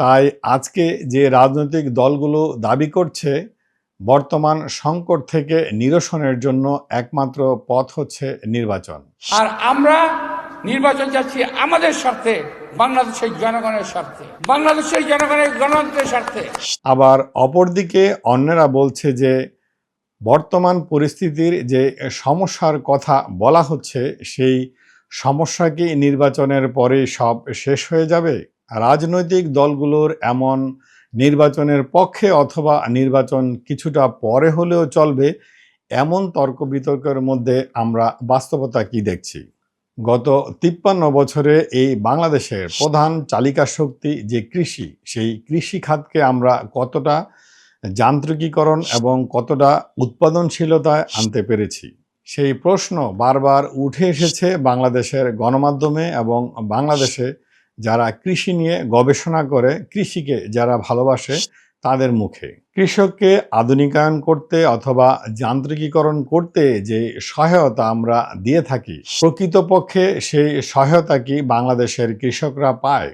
তাই আজকে যে রাজনৈতিক দলগুলো দাবি করছে বর্তমান সংকট থেকে নিরসনের জন্য একমাত্র পথ হচ্ছে নির্বাচন। আর আমরা নির্বাচন চাচ্ছি আমাদের স্বার্থে বাংলাদেশের জনগণের স্বার্থে বাংলাদেশের জনগণের গণতন্ত্রের স্বার্থে। আবার অপরদিকে অন্যরা বলছে যে বর্তমান পরিস্থিতির যে সমস্যার কথা বলা হচ্ছে সেই সমস্যা কি নির্বাচনের পরে সব শেষ হয়ে যাবে? রাজনৈতিক দলগুলোর এমন নির্বাচনের পক্ষে অথবা নির্বাচন কিছুটা পরে হলেও চলবে, এমন তর্ক বিতর্কের মধ্যে আমরা বাস্তবতা কি দেখছি? গত তিপ্পান্ন বছরে এই বাংলাদেশের প্রধান চালিকা শক্তি যে কৃষি সেই কৃষি খাতকে আমরা কতটা যান্ত্রিকীকরণ এবং কতটা উৎপাদনশীলতায় আনতে পেরেছি সেই প্রশ্ন বারবার উঠে এসেছে বাংলাদেশের গণমাধ্যমে এবং বাংলাদেশে যারা কৃষি নিয়ে গবেষণা করে, কৃষিকে যারা ভালোবাসে তাদের মুখে। কৃষককে আধুনিকায়ন করতে অথবা যান্ত্রিকীকরণ করতে যে সহায়তা আমরা দিয়ে থাকি, প্রকৃতপক্ষে সেই সহায়তা কি বাংলাদেশের কৃষকরা পায়?